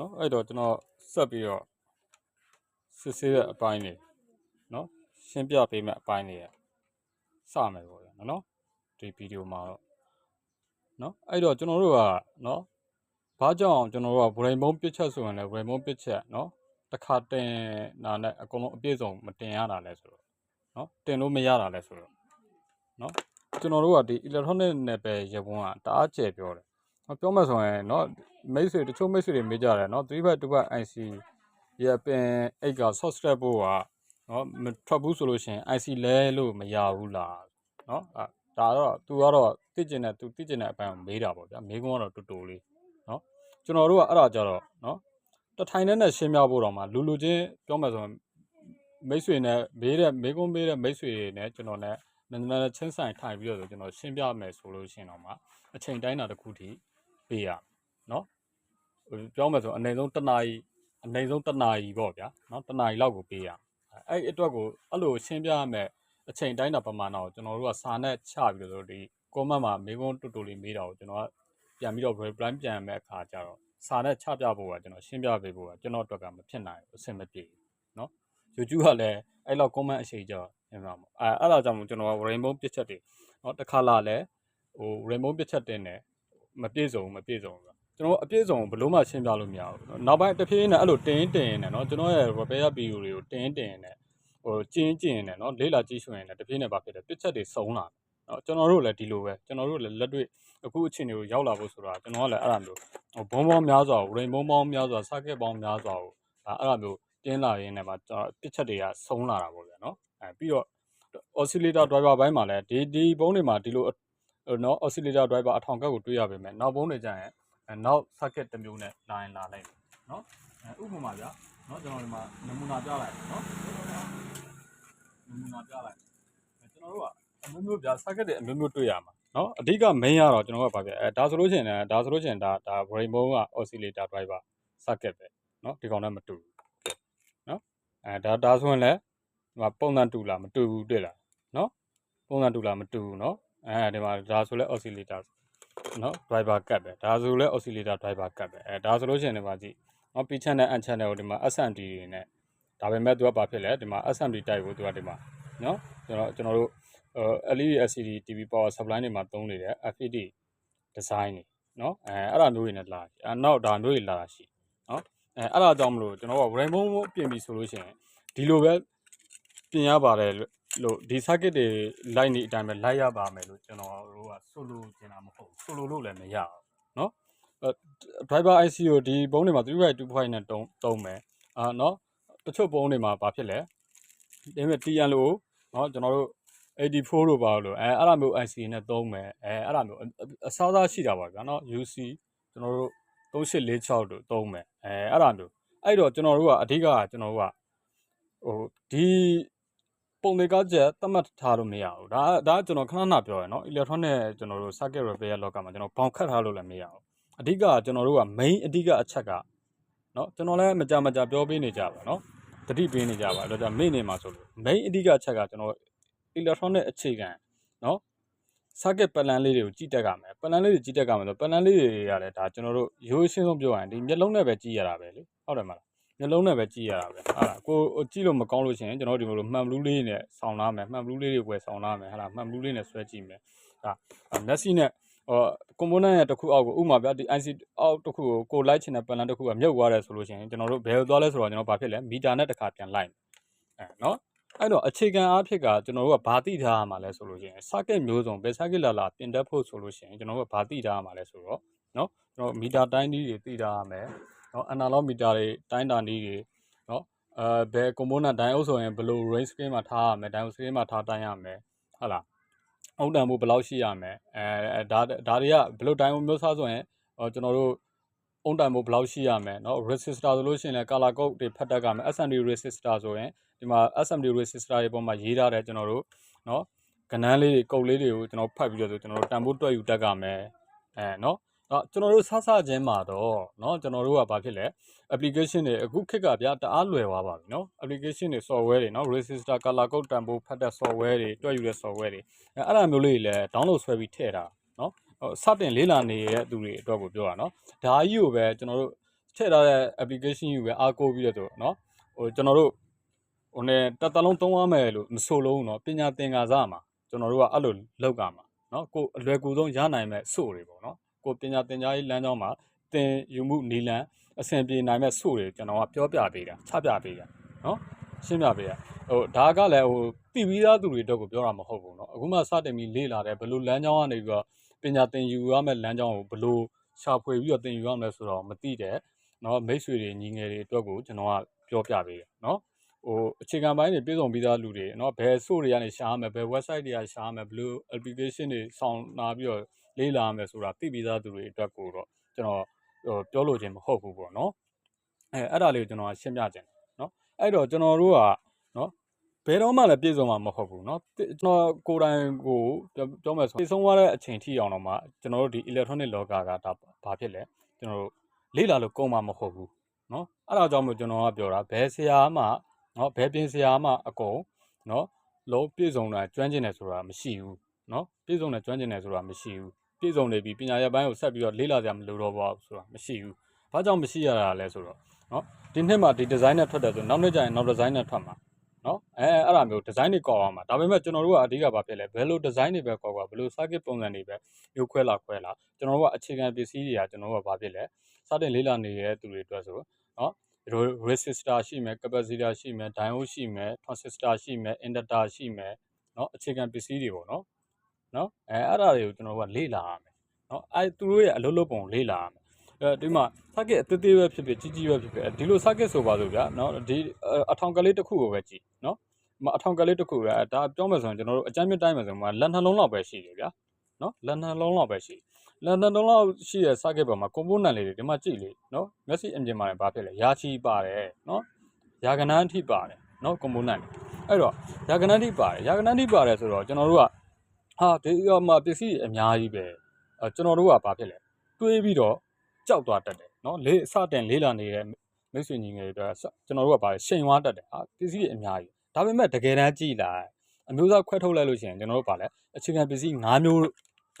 နော်အဲ့တော့ကျွန်တော်ဆက်ပြီးတော့စစ်ဆေးတဲ့အပိုင်းတွေနော်ရှင်းပြပေးမယ့်အပိုင်းတွေစမယ်ပေါ့ဗျာနော်ဒီဗီဒီယိုမှာတော့နော်အဲ့တော့ကျွန်တော်တို့ကနော်ဘာကြောင့်ကျွန်တော်တို့က brain bone ပစ်ချက်ဆိုရင်လည်း brain bone ပစ်ချက်နော်တစ်ခါတင်နာနဲ့အကုန်လုံးအပြည့်စုံမတင်ရတာလဲဆိုတော့နော်တင်လို့မရတာလဲဆိုတော့နော်ကျွန်တော်တို့ကဒီ electronic နဲ့ပဲရပုံးကတအားကျယ်ပြောတယ်ဟော ပြောမှဆိုရင်နော်မိတ်ဆွေတချို့မိတ်ဆွေတွေမေးကြတယ်နော်3ဘက်2ဘက် IC ရပင်အိတ်က soft step ဖို့ကနော်မထွက်ဘူးဆိုလို့ရှိရင် IC လဲလို့မရဘူးလားနော်အဲဒါတော့ तू ကတော့သိကျင်တဲ့ तू သိကျင်တဲ့အပိုင်းကိုမေးတာပေါ့ဗျာမေးခွန်းကတော့တူတူလေးနော်ကျွန်တော်တို့ကအဲ့ဒါကြတော့နော်တထိုင်နဲ့နဲ့ရှင်းပြဖို့တော့မှလူလူချင်းပြောမှဆိုရင်မိတ်ဆွေနဲ့မေးတဲ့မေးခွန်းမေးတဲ့မိတ်ဆွေတွေနဲ့ကျွန်တော်နဲ့နည်းနည်းချင်းဆိုင်ထိုင်ပြီးတော့ကျွန်တော်ရှင်းပြမယ်ဆိုလို့ရှိရင်တော့မှအချိန်တိုင်းတာတစ်ခုထိ ပေးရနော်ပြောမယ်ဆိုအနိုင်ဆုံးတစ်နာရီအနိုင်ဆုံးတစ်နာရီပေါ့ဗျာနော်တစ်နာရီလောက်ကိုပေးရအဲ့အတွက်ကိုအဲ့လိုရှင်းပြရမယ်အချိန်တိုင်းတာပမာဏကိုကျွန်တော်တို့ကစာနဲ့ချပြီးတော့ဒီ comment မှာမေးခွန်းတူတူလေးမေးတာကိုကျွန်တော်ကပြန်ပြီးတော့ reply ပြန်မဲ့အခါကျတော့စာနဲ့ချပြဖို့ကကျွန်တော်ရှင်းပြပေးဖို့ကကျွန်တော်အတွက်ကမဖြစ်နိုင်ဘူးအဆင်မပြေဘူးနော် YouTube ကလည်းအဲ့လောက် comment အချိန်ကြောအင်မပေါ့အဲအဲ့ဒါကြောင့်ကျွန်တော်က rainbow ပြစ်ချက်တွေနော်တစ်ခါလာလဲဟို rainbow ပြစ်ချက်တင်တယ် မပြည့်စုံဘူးမပြည့်စုံဘူးကျွန်တော်အပြည့်စုံဘလို့မှရှင်းပြလို့မရဘူးနောက်ပိုင်းတစ်ဖြည်းဖြည်းနဲ့အဲ့လိုတင်းတင်းနေเนาะကျွန်တော်ရဲ့ repair video တွေကိုတင်းတင်းနေဟိုကျင်းကျင်းနေเนาะလေးလာကြည့်ရှုရင်လည်းတစ်ဖြည်းနဲ့ဘာဖြစ်လဲပြစ်ချက်တွေစုံလာเนาะကျွန်တော်တို့လည်းဒီလိုပဲကျွန်တော်တို့လည်းလက်တွေ့အခုအချိန်တွေကိုရောက်လာဖို့ဆိုတာကျွန်တော်ကလည်းအဲ့ဒါမျိုးဟိုဘုံဘောများစွာကို rainbow ပေါင်းများစွာ circuit ပေါင်းများစွာကိုအဲ့ဒါမျိုး တင်းလာရင်းနဲ့မှကျွန်တော်ပစ်ချက်တွေကဆုံးလာတာပေါ့ဗျာနော်အဲပြီးတော့ oscillator driver ဘိုင်းမှာလည်းဒီဒီဘုံးတွေမှာဒီလို နော် oscillator driver အထောင်ကတ်ကိုတွေးရပါမယ်နောက်ဘုံးတွေကျရင်နောက် circuit တစ်မျိုးနဲ့လာရင်လာလိုက်နော်အဲဥပမာဗျာနော်ကျွန်တော်ဒီမှာနမူနာပြလိုက်နော်နမူနာပြလိုက်ကျွန်တော်တို့ကအမျိုးမျိုးဗျာ circuit တွေအမျိုးမျိုးတွေးရမှာနော်အဓိက main ကတော့ကျွန်တော်ကဗာပြအဲဒါဆိုလို့ရှိရင်လည်းဒါဆိုလို့ရှိရင်ဒါဒါ rainbow က oscillator driver circuit ပဲနော်ဒီကောင်နဲ့မတူဘူးအဲဒါဒါဆိုရင်လည်းဒီမှာပုံစံတူလားမတူဘူးတွေ့လားနော်ပုံစံတူလားမတူဘူးနော် အဲဒီမှာဒါဆိုလဲ oscillator နော် driver cut ပဲဒါဆိုလဲ oscillator driver cut ပဲအဲဒါဆိုလို့ရှိရင်ဒီမှာကြည့်နော် P channel N channel ကိုဒီမှာ SMD တွေနဲ့ဒါပေမဲ့သူကဘာဖြစ်လဲဒီမှာ SMD type ကိုသူကဒီမှာနော်ကျွန်တော်ကျွန်တော်တို့အဲ LED LCD TV power supply တွေမှာသုံးနေတဲ့ FED design တွေနော်အဲအဲ့ဒါမျိုးတွေနဲ့လာအဲနောက်ဒါမျိုးတွေလာတာရှိနော်အဲအဲ့ဒါကြောင့်မလို့ကျွန်တော်က rainbow ပြင်ပြီဆိုလို့ရှိရင်ဒီလိုပဲပြင်ရပါတယ် လို့ဒီ circuit တွေ line နေအတိုင်းပဲလိုက်ရပါမယ်လို့ကျွန်တော်တို့ကဆိုလိုချင်တာမဟုတ်ဆိုလိုလို့လည်းမရဘူးเนาะ driver IC ကိုဒီဘုံးတွေမှာ3.25နဲ့တုံးတုံးမယ်အာเนาะတချို့ဘုံးတွေမှာဘာဖြစ်လဲဒီမဲ့ TN လို့เนาะကျွန်တော်တို့84လို့ပါလို့အဲအဲ့ဒါမျိုး IC နဲ့သုံးမယ်အဲအဲ့ဒါမျိုးအစားသားရှိတာပါဗျာเนาะ UC ကျွန်တော်တို့3846တို့သုံးမယ်အဲအဲ့ဒါမျိုးအဲ့တော့ကျွန်တော်တို့ကအဓိကကကျွန်တော်တို့ကဟိုဒီ ပုံတွေကချက်သတ်မှတ်ထားလို့မရဘူးဒါဒါကျွန်တော်ခဏခဏပြောရနော် electronic ကျွန်တော်တို့ circuit repair လောကမှာကျွန်တော်ဘောင်ခတ်ထားလို့လည်းမရဘူးအဓိကကျွန်တော်တို့က main အဓိကအချက်ကနော်ကျွန်တော်လည်းမကြမကြပြောပေးနေကြပါနော်တတိပေးနေကြပါအဲ့တော့မိနေမှာဆိုလို့ main အဓိကအချက်ကကျွန်တော် electronic အခြေခံနော် circuit ပလန်လေးတွေကိုကြည့်တတ်ကြမယ်ပလန်လေးတွေကြည့်တတ်ကြမယ်ဆိုပလန်လေးတွေကလည်းဒါကျွန်တော်တို့ရိုးရှင်းဆုံးပြောရရင်ဒီမျက်လုံးနဲ့ပဲကြည့်ရတာပဲလေဟုတ်တယ်မလား မျက်လုံးနဲ့ပဲကြည့်ရတာပဲဟာကိုကြည့်လို့မကောင်းလို့ရှိရင်ကျွန်တော်ဒီလိုလိုမှန်ဘလူးလေးနဲ့ဆောင်းလာမယ်မှန်ဘလူးလေးတွေဝယ်ဆောင်းလာမယ်ဟာလားမှန်ဘလူးလေးနဲ့ဆွဲကြည့်မယ်ဒါမျက်စိနဲ့ဟို component ရဲ့တစ်ခုအောက်ကိုဥမာပြဒီ IC အောက်တစ်ခုကိုကိုလိုက်ချင်တဲ့ plan တစ်ခုကမြုပ်သွားတယ်ဆိုလို့ရှိရင်ကျွန်တော်တို့ဘယ်လိုသွားလဲဆိုတော့ကျွန်တော်ဘာဖြစ်လဲမီတာနဲ့တစ်ခါပြန်လိုက်အဲနော်အဲ့တော့အခြေခံအားဖြင့်ကကျွန်တော်တို့ကဘာသိထားရမှာလဲဆိုလို့ရှိရင် circuit မျိုးစုံဘယ် circuit လာလာပြင်တတ်ဖို့ဆိုလို့ရှိရင်ကျွန်တော်တို့ကဘာသိထားရမှာလဲဆိုတော့နော်ကျွန်တော်မီတာတိုင်းကြီးတွေသိထားရမယ် နော် analog meter တွေတိုင်းတာနည်းတွေနော်အဲဘယ် component တိုင်းအုပ်ဆိုရင်ဘယ်လို range scale မှာထားရမယ် diode scale မှာထားတိုင်းရမယ်ဟုတ်လားအုတ်တန်ဖို့ဘယ်လောက်ရှိရမယ်အဲဒါဒါတွေကဘယ်လို diode မျိုးစားဆိုရင်ဟောကျွန်တော်တို့အုံတန်ဖို့ဘယ်လောက်ရှိရမယ်เนาะ resistor ဆိုလို့ရှိရင်လည်း color code တွေဖတ်တတ်ကြမယ် SMD resistor ဆိုရင်ဒီမှာ SMD resistor တွေပေါ်မှာရေးထားတယ်ကျွန်တော်တို့เนาะကဏ္ဍလေးတွေကုတ်လေးတွေကိုကျွန်တော်ဖတ်ပြီးတော့ဆိုကျွန်တော်တို့တန်ဖိုးတွက်ယူတတ်ကြမယ်အဲเนาะ တော့ကျွန်တော်တို့ဆဆချင်းမှာတော့เนาะကျွန်တော်တို့ကဘာဖြစ်လဲ application တွေအခုခေတ်ကဗျာတအားလွယ်သွားပါပြီเนาะ application တွေ software တွေเนาะ resistor color code တန်ဖိုးဖတ်တဲ့ software တွေတွက်ယူတဲ့ software တွေအဲအဲ့ဒါမျိုးလေးတွေလည်း download ဆွဲပြီးထည့်တာเนาะဟိုစတင်လေးလာနေတဲ့သူတွေအတွက်ကိုပြောတာเนาะဒါကြီးကိုပဲကျွန်တော်တို့ ထည့်ထားတဲ့ application ယူပဲအားကိုးပြီးတော့ဆိုနော်ဟိုကျွန်တော်တို့ဟိုနဲ့တစ်သက်လုံးသုံးရမယ်လို့မဆိုလို့နော်ပညာသင်္ကာစမှာကျွန်တော်တို့ကအဲ့လိုလောက်ကမှာနော်ကိုအလွယ်ကူဆုံးရနိုင်မဲ့စို့တွေပေါ့နော် ကိုပညာသင်ကြားရေးလမ်းကြောင်းမှာသင်ယူမှုနီလန်းအဆင်ပြေနိုင်မဲ့စို့တွေကျွန်တော်ကပြောပြပေးတာချပြပေးတာနော်ရှင်းပြပေးတာဟိုဒါကလည်းဟိုသိပြီးသားသူတွေတော့ကိုပြောတာမဟုတ်ဘူးเนาะအခုမှစတင်ပြီးလေ့လာတယ်ဘယ်လိုလမ်းကြောင်းကနေပြီးတော့ပညာသင်ယူရမယ့်လမ်းကြောင်းကိုဘယ်လိုရှာဖွေပြီးတော့သင်ယူရမလဲဆိုတော့မသိတဲ့เนาะမိတ်ဆွေတွေညီငယ်တွေအတွက်ကိုကျွန်တော်ကပြောပြပေးတယ်เนาะ ဟိုအခြေခံပိုင်းတွေပြည်စုံပြီးသားလူတွေเนาะဘယ်ဆိုတွေကနေရှာရမယ်ဘယ် website တွေကရှာရမယ်ဘယ်လို application တွေစောင်းလာပြီးတော့လေ့လာရမယ်ဆိုတာသိပြီးသားသူတွေအတွက်ကိုတော့ကျွန်တော်ဟိုပြောလို့ခြင်းမဟုတ်ဘူးပေါ့เนาะအဲအဲ့ဒါလေးကိုကျွန်တော်ရှင်းပြခြင်းเนาะအဲ့တော့ကျွန်တော်တို့ကเนาะ ဘယ်တော့မှလည်းပြည့်စုံမှာမဟုတ်ဘူးเนาะကျွန်တော်ကိုယ်တိုင်ကိုပြောပြောမယ်ဆိုပြည့်စုံသွားတဲ့အချိန်ထိအောင်တော့မှကျွန်တော်တို့ဒီ electronic လောကကဒါဘာဖြစ်လဲကျွန်တော်တို့လေ့လာလို့ကုန်မှာမဟုတ်ဘူးเนาะအဲ့ဒါကြောင့်မို့ကျွန်တော်ကပြောတာဘယ်ဆရာမှ နော်ဘယ်ပြင်ဆရာမှအကုန်နော်လုံးပြည့်စုံတာကျွမ်းကျင်တယ်ဆိုတာမရှိဘူးနော်ပြည့်စုံတယ်ကျွမ်းကျင်တယ်ဆိုတာမရှိဘူးပြည့်စုံနေပြီပညာရပ်ပိုင်းကိုဆက်ပြီးတော့လေ့လာစရာမလိုတော့ပါဘူးဆိုတာမရှိဘူး။ဘာကြောင့်မရှိရတာလဲဆိုတော့နော်ဒီနှစ်မှာဒီ design နဲ့ထွက်တယ်ဆိုနောက်နှစ်ကျရင်နောက် design နဲ့ထွက်မှာနော်အဲအဲ့ဒါမျိုး design တွေကောက်အောင်မှာဒါပေမဲ့ကျွန်တော်တို့ကအဓိကဘာဖြစ်လဲဘယ်လို design တွေပဲကောက်ကွာဘယ်လို circuit ပုံစံတွေပဲမျိုးခွဲလာခွဲလာကျွန်တော်တို့ကအခြေခံပစ္စည်းတွေကကျွန်တော်တို့ကဘာဖြစ်လဲစတင်လေ့လာနေတဲ့သူတွေအတွက်ဆိုနော် resistor ရှိမယ် capacitor ရှိမယ် diode ရှိမယ် transistor ရှိမယ် inductor ရှိမယ်နော်အခြေခံပစ္စည်းတွေပေါ့နော်နော်အဲအဲ့ဒါတွေကိုကျွန်တော်တို့ကလေ့လာရမယ်နော်အဲသူတို့ရဲ့အလုပ်လုပ်ပုံကိုလေ့လာရမယ်အဲဒီမှာ circuit အသေးသေးပဲဖြစ်ဖြစ်ကြီးကြီးပဲဖြစ်ဖြစ်ဒီလို circuit ဆိုပါစို့ဗျာနော်ဒီအထောင်ကလေးတစ်ခုကိုပဲကြည့်နော်မအထောင်ကလေးတစ်ခုပဲဒါပြောမယ်ဆိုရင်ကျွန်တော်တို့အကြမ်းမြင့်တိုင်းမယ်ဆိုရင်လက်နှလုံးလောက်ပဲရှိတယ်ဗျာနော်လက်နှလုံးလောက်ပဲရှိ လက်နှလုံးလောက်ရှိတဲ့ circuit ပေါ်မှာ component လေးတွေဒီမှာကြည့်လေနော်မျက်စိအမြင်မှာလည်းဘာဖြစ်လဲရာချီပါတယ်နော်ရာကနန်းအထိပါတယ်နော် component အဲ့တော့ရာကနန်းအထိပါတယ်ရာကနန်းအထိပါတယ်ဆိုတော့ကျွန်တော်တို့ကဟာဒီမှာပစ္စည်းအများကြီးပဲအဲကျွန်တော်တို့ကဘာဖြစ်လဲတွေးပြီးတော့ကြောက်သွားတတ်တယ်နော်လေးစတင်လေးလာနေတဲ့မိတ်ဆွေညီငယ်တွေအတွက်ကျွန်တော်တို့ကပါရှိန်ဝါတတ်တယ်ဟာပစ္စည်းအများကြီးဒါပေမဲ့တကယ်တမ်းကြည့်လာအမျိုးသားခွဲထုတ်လိုက်လို့ရှိရင်ကျွန်တော်တို့ပါလဲအခြေခံပစ္စည်း၅မျိုး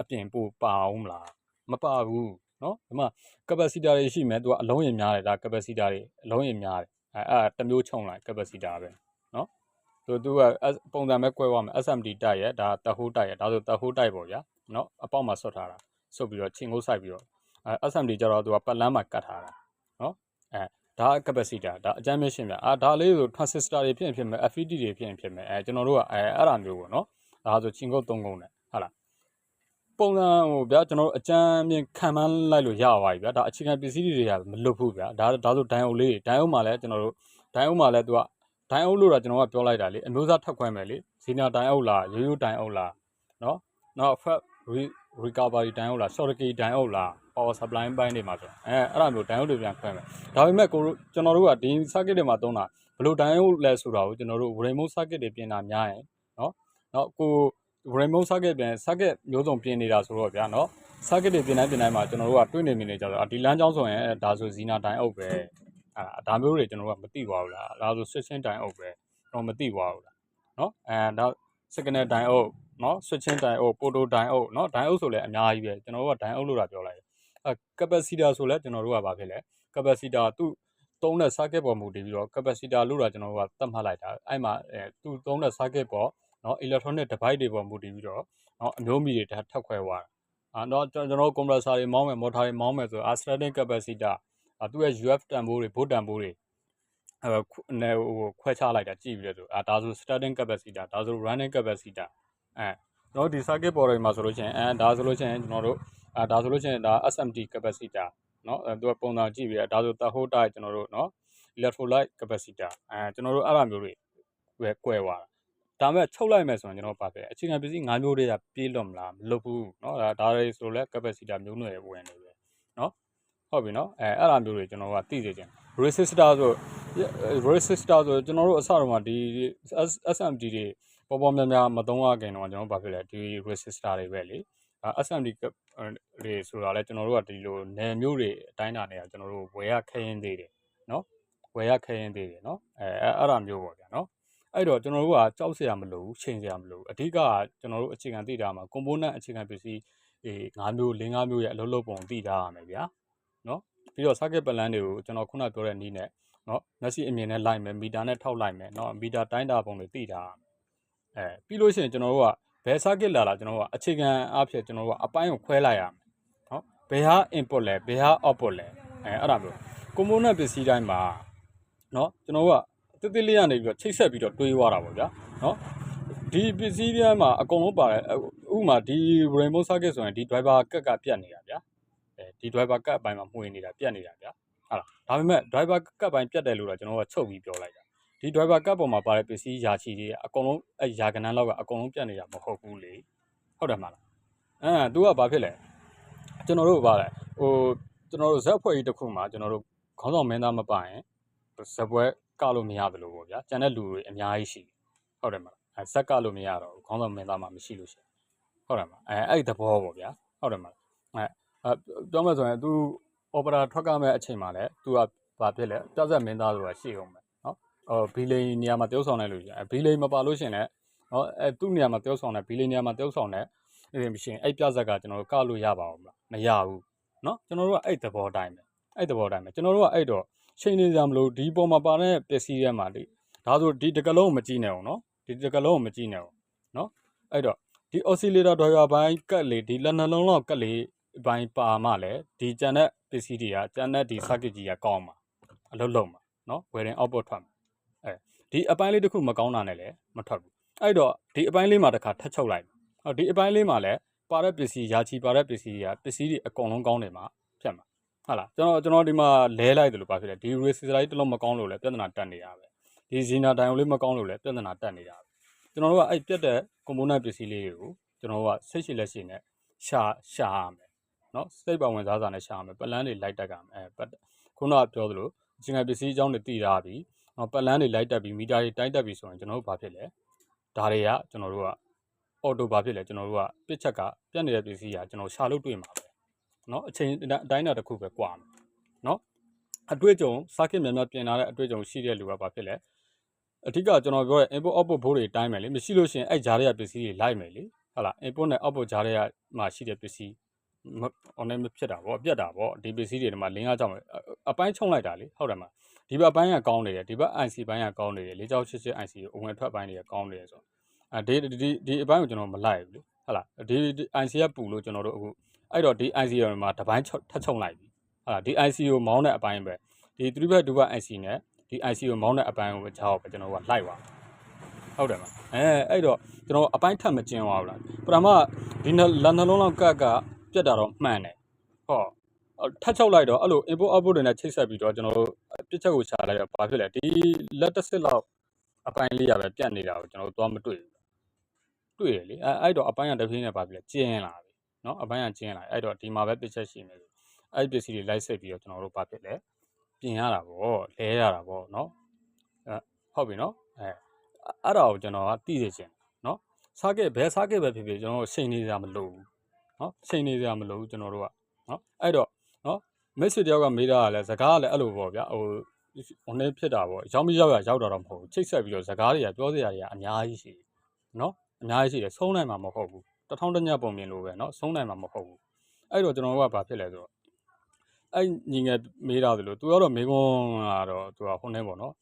အပြင်ပို့ပါအောင်မလားမပါဘူးနော်ဒီမှာ capacitor တွေရှိမယ်သူကအလုံးရင်များတယ်ဒါ capacitor တွေအလုံးရင်များတယ်အဲအဲ့တမျိုးခြုံလိုက် capacitor ပဲနော်သူသူကပုံစံပဲကွဲသွားမယ် SMD တိုက်ရဲ့ဒါတဟိုးတိုက်ရဲ့ဒါဆိုတဟိုးတိုက်ပေါ့ဗျာနော်အပေါက်မှာဆွတ်ထားတာဆွတ်ပြီးတော့ချင်းကိုစိုက်ပြီးတော့အဲ SMD ကျတော့သူကပတ်လန်းမှာကတ်ထားတာနော်အဲဒါ capacitor ဒါအကြမ်းမြင့်ရှင်းပြအာဒါလေးဆို transistor တွေဖြစ်ရင်ဖြစ်မယ် FET တွေဖြစ်ရင်ဖြစ်မယ်အဲကျွန်တော်တို့ကအဲအဲ့ဒါမျိုးပေါ့နော်ဒါဆိုချင်းကုတ်၃ကုန်းနဲ့ဟုတ်လား ပုံစံဟိုဗျာကျွန်တော်တို့အကြမ်းမြင့်ခံမှန်းလိုက်လို့ရပါပြီဗျာဒါအခြေခံပစ္စည်းတွေကမလွတ်ဘူးဗျာဒါဒါဆိုဒိုင်အိုလေးဒိုင်အိုမှာလည်းကျွန်တော်တို့ဒိုင်အိုမှာလည်းသူကဒိုင်အိုလို့တော့ကျွန်တော်ကပြောလိုက်တာလေအမျိုးသားထပ်ခွဲမယ်လေဇီနာဒိုင်အိုလားရိုးရိုးဒိုင်အိုလားနော်နောက် fat recovery ဒိုင်အိုလား shortkey ဒိုင်အိုလား power supply ဘိုင်းတွေမှာဆိုအဲအဲ့ဒါမျိုးဒိုင်အိုတွေပြန်ခွဲမယ်ဒါပေမဲ့ကိုတို့ကျွန်တော်တို့ကဒီ circuit တွေမှာသုံးတာဘယ်လိုဒိုင်အိုလဲဆိုတာကိုကျွန်တော်တို့ remote circuit တွေပြင်တာများရင်နော်နောက်ကို remote circuit ပြန် circuit မျိုးစုံပြင်နေတာဆိုတော့ဗျာနော် circuit တွေပြင်တိုင်းပြင်တိုင်းမှာကျွန်တော်တို့ကတွေ့နေမိနေကြတော့ဒီလမ်းကြောင်းဆိုရင်ဒါဆိုဇီနာဒိုင်အိုပဲအဲဒါမျိုးတွေကျွန်တော်တို့ကမသိပါဘူးလားဒါဆို switching ဒိုင်အိုပဲကျွန်တော်မသိပါဘူးလားနော်အဲဒါ signal ဒိုင်အိုနော် switching ဒိုင်အို photo ဒိုင်အိုနော်ဒိုင်အိုဆိုလည်းအများကြီးပဲကျွန်တော်တို့ကဒိုင်အိုလို့တာပြောလိုက်တယ်အဲ capacitor ဆိုလည်းကျွန်တော်တို့ကဘာဖြစ်လဲ capacitor သူ့သုံးတဲ့ circuit ပေါ်မူတည်ပြီးတော့ capacitor လို့တာကျွန်တော်တို့ကသတ်မှတ်လိုက်တာအဲ့မှာအဲသူသုံးတဲ့ circuit ပေါ် နော် electronic device တွေပေါ်မူတည်ပြီးတော့နော်အမျိုးအမည်တွေထပ်ခွဲသွားတာအာတော့ကျွန်တော်တို့ compressor တွေမောင်းမယ် motor တွေမောင်းမယ်ဆိုတော့ starting capacitor အဲသူ့ရဲ့ UF တန်ဖိုးတွေ volt တန်ဖိုးတွေအဲဟိုခွဲခြားလိုက်တာကြည့်ပြီးတော့အာဒါဆို starting capacitor ဒါဆို running capacitor အဲကျွန်တော်ဒီ circuit ပေါ်တွေမှာဆိုလို့ရှိရင်အဲဒါဆိုလို့ရှိရင်ကျွန်တော်တို့အဲဒါဆိုလို့ရှိရင်ဒါ SMT capacitor နော်အဲသူကပုံစံကြည့်ပြီးဒါဆို the whole type ကျွန်တော်တို့နော် electrolyte capacitor အဲကျွန်တော်တို့အဲ့လိုမျိုးတွေပဲကွဲသွားတာ ဒါမဲ့ချုပ်လိုက်မယ်ဆိုရင်ကျွန်တော်ပါပဲအခြေခံပစ္စည်း၅မျိုးတည်းကပြေးလွတ်မလားမလွတ်ဘူးเนาะဒါဒါတွေဆိုလဲ capacitor မျိုးနွယ်ဝင်နေပဲเนาะဟုတ်ပြီเนาะအဲအဲ့လိုမျိုးတွေကျွန်တော်ကသိစေချင် resistor ဆို resistor ဆိုကျွန်တော်တို့အစတော့မှဒီ SMD တွေပေါ်ပေါ်များများမသုံးရခင်တော့ကျွန်တော်ဘာဖြစ်လဲဒီ resistor တွေပဲလေ SMD တွေဆိုတာလဲကျွန်တော်တို့ကဒီလိုနယ်မျိုးတွေအတိုင်းတာနေတာကျွန်တော်တို့ဝယ်ရခရင်သေးတယ်เนาะဝယ်ရခရင်သေးတယ်เนาะအဲအဲ့အဲ့လိုမျိုးပေါ့ဗျာเนาะ အဲ့တော့ကျွန်တော်တို့ကကြောက်စရာမလိုဘူးချိန်စရာမလိုဘူးအဓိကကျွန်တော်တို့အခြေခံသိတာမှာ component အခြေခံပစ္စည်းအေး၅မျိုး၄၅မျိုးရဲ့အလုပ်လုပ်ပုံသိထားရမယ်ဗျာနော်ပြီးတော့ circuit plan တွေကိုကျွန်တော်ခုနပြောတဲ့နည်းနဲ့နော်မျက်စိအမြင်နဲ့လိုက်မယ်မီတာနဲ့ထောက်လိုက်မယ်နော်မီတာတိုင်းတာပုံတွေသိထားရမယ်အဲပြီးလို့ရှိရင်ကျွန်တော်တို့ကဘယ် circuit လာလာကျွန်တော်တို့ကအခြေခံအဖြစ်ကျွန်တော်တို့ကအပိုင်းကိုခွဲလိုက်ရမယ်နော်ဘယ်ဟာ input လဲဘယ်ဟာ output လဲအဲအဲ့ဒါမျိုး component ပစ္စည်းတိုင်းမှာနော်ကျွန်တော်တို့က တိတိလေးရနေပြီးတော့ချိတ်ဆက်ပြီးတော့တွေးသွားတာပေါ့ဗျာနော်ဒီပစ္စည်းတွေမှာအကုန်လုံးပါတယ်ဥပမာဒီ rainbow circuit ဆိုရင်ဒီ driver ကက်ကပြတ်နေတာဗျာအဲဒီ driver ကက်အပိုင်းမှာမှုန်နေတာပြတ်နေတာဗျာဟုတ်လားဒါပေမဲ့ driver ကက်ပိုင်းပြတ်တယ်လို့တော့ကျွန်တော်ကချုပ်ပြီးပြောလိုက်တာဒီ driver ကက်ပေါ်မှာပါတဲ့ပစ္စည်းယာချီတွေအကုန်လုံးအဲယာကနန်းလောက်ကအကုန်လုံးပြတ်နေတာမဟုတ်ဘူးလေဟုတ်တယ်မလားအဲ तू ကဘာဖြစ်လဲကျွန်တော်တို့ပါတယ်ဟိုကျွန်တော်တို့ဇက်ဖွဲ့ကြီးတစ်ခုမှာကျွန်တော်တို့ခေါင်းဆောင်မင်းသားမပိုင်ဇက်ပွဲ ကလို့မရသလိုပေါ့ဗျာကျန်တဲ့လူတွေအများကြီးရှိဟုတ်တယ်မလားအဲဇက်ကလို့မရတော့ဘူးခေါင်းဆောင်မင်းသားမှမရှိလို့ရှိရင်ဟုတ်တယ်မလားအဲအဲ့ဒီသဘောပေါ့ဗျာဟုတ်တယ်မလားအဲအဲပြောမှဆိုရင် तू အော်ပရာထွက်ကမဲ့အချိန်မှာလည်း तू ကဘာဖြစ်လဲပြဇက်မင်းသားဆိုတာရှိအောင်ပဲနော်ဟိုဘီလိန်နေရာမှာတယောက်ဆောင်နေလို့ရှိရင်ဘီလိန်မပါလို့ရှိရင်လည်းနော်အဲသူ့နေရာမှာတယောက်ဆောင်နေဘီလိန်နေရာမှာတယောက်ဆောင်နေအဲ့ဒီမရှိရင်အဲ့ပြဇက်ကကျွန်တော်တို့ကလို့ရပါအောင်မလားမရဘူးနော်ကျွန်တော်တို့ကအဲ့သဘောတိုင်းပဲအဲ့သဘောတိုင်းပဲကျွန်တော်တို့ကအဲ့တော့ ချိန်နေကြမလို့ဒီပုံမှာပါတဲ့ပစ္စည်းတွေမှာဒီဒါဆိုဒီတကလုံးကိုမကြည့်နဲ့အောင်နော်ဒီတကလုံးကိုမကြည့်နဲ့အောင်နော်အဲ့တော့ဒီ oscillator driver ဘိုင်းကတ်လေးဒီလက်နှလုံးလောက်ကတ်လေးဘိုင်းပါမှလည်းဒီကျန်တဲ့ပစ္စည်းတွေကကျန်တဲ့ဒီ circuit ကြီးကကောင်းမှာအလုပ်လုံးမှာနော် wearing output ထွက်မှာအဲဒီအပိုင်းလေးတစ်ခုမကောင်းတာနဲ့လည်းမထွက်ဘူးအဲ့တော့ဒီအပိုင်းလေးမှာတစ်ခါထပ်ချုပ်လိုက်ဟောဒီအပိုင်းလေးမှာလည်းပါတဲ့ပစ္စည်းယာချီပါတဲ့ပစ္စည်းတွေကပစ္စည်းတွေအကုန်လုံးကောင်းတယ်မှာဖြတ်မှာ ဟုတ်လားကျွန်တော်ကျွန်တော်ဒီမှာလဲလိုက်တယ်လို့ပါဖြစ်တယ်ဒီ resistor လေးတစ်လုံးမကောင်းလို့လည်းပြဿနာတက်နေတာပဲဒီ zina diode လေးမကောင်းလို့လည်းပြဿနာတက်နေတာပဲကျွန်တော်တို့ကအဲ့ပြတ်တဲ့ component ပစ္စည်းလေးတွေကိုကျွန်တော်တို့ကစိတ်ရှိလက်ရှိနဲ့ရှာရှာရမယ်နော်စိတ်ပါဝင်စားစာနဲ့ရှာရမယ်ပလန်းတွေလိုက်တက်ကမယ်အဲပတ်ခုနကပြောသလိုအချိန်ကပစ္စည်းအကြောင်းတွေတည်ထားပြီနော်ပလန်းတွေလိုက်တက်ပြီးမီတာတွေတိုင်းတက်ပြီးဆိုရင်ကျွန်တော်တို့ဘာဖြစ်လဲဒါတွေကကျွန်တော်တို့ကအော်တိုဘာဖြစ်လဲကျွန်တော်တို့ကပစ်ချက်ကပြတ်နေတဲ့ပစ္စည်းကကျွန်တော်ရှာလို့တွေ့မှာပဲ နော်အချိန်အတိုင်းအတာတစ်ခုပဲကွာမယ်နော်အတွေ့အကြုံ circuit များများပြင်လာတဲ့အတွေ့အကြုံရှိတဲ့လူကဘာဖြစ်လဲအဓိကကျွန်တော်ပြောတဲ့ input output ဘိုးတွေတိုင်းမယ်လေမရှိလို့ရှိရင်အဲ့ဂျားတွေကပစ္စည်းတွေလိုက်မယ်လေဟုတ်လား input နဲ့ output ဂျားတွေကမှရှိတဲ့ပစ္စည်းမ online မဖြစ်တာဗောအပြတ်တာဗောဒီပစ္စည်းတွေဒီမှာလင်းကားကြောင့်အပိုင်းချုံလိုက်တာလေဟုတ်တယ်မလားဒီဘက်ပိုင်းကကောင်းနေတယ်ဒီဘက် IC ပိုင်းကကောင်းနေတယ်4688 IC ကိုအဝင်ထွက်ပိုင်းတွေကကောင်းနေတယ်ဆိုတော့အဲဒီဒီဒီအပိုင်းကိုကျွန်တော်မလိုက်ဘူးလေဟုတ်လားဒီ IC ကပူလို့ကျွန်တော်တို့အခု အဲ့တော့ဒီ IC ရမှာတပိုင်းထပ်ချုံလိုက်ပြီဟုတ်လားဒီ IC ကိုမောင်းတဲ့အပိုင်းပဲဒီ3ဘက်2ဘက် IC နဲ့ဒီ IC ကိုမောင်းတဲ့အပိုင်းကိုကြောက်ပဲကျွန်တော်ကလိုက်ပါဟုတ်တယ်မလားအဲအဲ့တော့ကျွန်တော်အပိုင်းထပ်မကျင်းသွားဘူးလားပထမဒီလက်နှလုံးလောက်ကကပြတ်တာတော့မှန်တယ်ဟောထပ်ချုပ်လိုက်တော့အဲ့လို input output တွေနဲ့ချိတ်ဆက်ပြီးတော့ကျွန်တော်တို့ပြစ်ချက်ကိုရှာလိုက်တော့ဘာဖြစ်လဲဒီလက်တစ်စစ်လောက်အပိုင်းလေးရပဲပြတ်နေတာကိုကျွန်တော်တို့သွားမတွေ့ဘူးတွေ့ရလေအဲအဲ့တော့အပိုင်းကတစ်ပြေးနဲ့ဘာဖြစ်လဲကျင်းလာပြီ နော်အပိုင်းကကျင်းလာအဲ့တော့ဒီမှာပဲပစ္စည်းရှိမယ်ဆိုအဲ့ပစ္စည်းတွေလိုက်ဆက်ပြီးတော့ကျွန်တော်တို့ဘာဖြစ်လဲပြင်ရတာပေါ့လဲရတာပေါ့နော်အဲဟုတ်ပြီနော်အဲအဲ့ဒါကိုကျွန်တော်ကသိစေချင်နော်စာကက်ဘယ်စာကက်ပဲဖြစ်ဖြစ်ကျွန်တော်တို့ချိန်နေစရာမလိုဘူးနော်ချိန်နေစရာမလိုဘူးကျွန်တော်တို့ကနော်အဲ့တော့နော် message တယောက်ကမေးတာကလည်းစကားကလည်းအဲ့လိုပေါ့ဗျာဟိုဟိုနေ့ဖြစ်တာပေါ့ရောက်မရောက်ရရောက်တာတော့မဟုတ်ဘူးချိတ်ဆက်ပြီးတော့စကားတွေကပြောစရာတွေကအများကြီးရှိတယ်နော်အများကြီးရှိတယ်ဆုံးနိုင်မှာမဟုတ်ဘူး တထောင်တညပုံမြင်လို့ပဲနော်ဆုံးနိုင်မှာမဟုတ်ဘူးအဲ့တော့ကျွန်တော်တို့ကဘာဖြစ်လဲဆိုတော့အဲ့ညီငယ်မေးတာသလိုသူကတော့မေးခွန်းကတော့သူကဟိုနေပေါ့နော်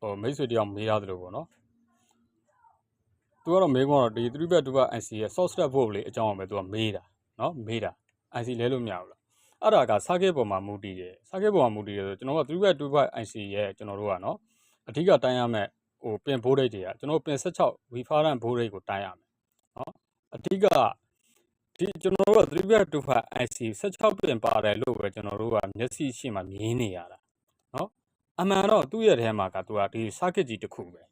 ဟိုမိတ်ဆွေတယောက်မေးတာသလိုပေါ့နော်သူကတော့မေးခွန်းတော့ဒီ3 bit 2 bit IC ရဲ့ source step vote လေးအကြောင်းပဲသူကမေးတာနော်မေးတာ IC လဲလို့မရဘူးလားအဲ့ဒါက circuit ပေါ်မှာမူတည်တယ် circuit ပေါ်မှာမူတည်တယ်ဆိုကျွန်တော်က3 by 2 by IC ရဲ့ကျွန်တော်တို့ကနော်အဓိကတိုင်းရမယ်ဟိုပင် voltage တွေကကျွန်တော်ပင်16 reference voltage ကိုတိုင်းရမယ်နော် အဓိကဒီကျွန်တော်တို့က3 by 2 by IC 16ပင်ပါတယ်လို့ပဲကျွန်တော်တို့ကမျက်စိရှိမှမြင်နေရတာနော်အမှန်တော့သူ့ရဲ့ထဲမှာကသူကဒီ circuit ကြီးတစ်ခုပဲ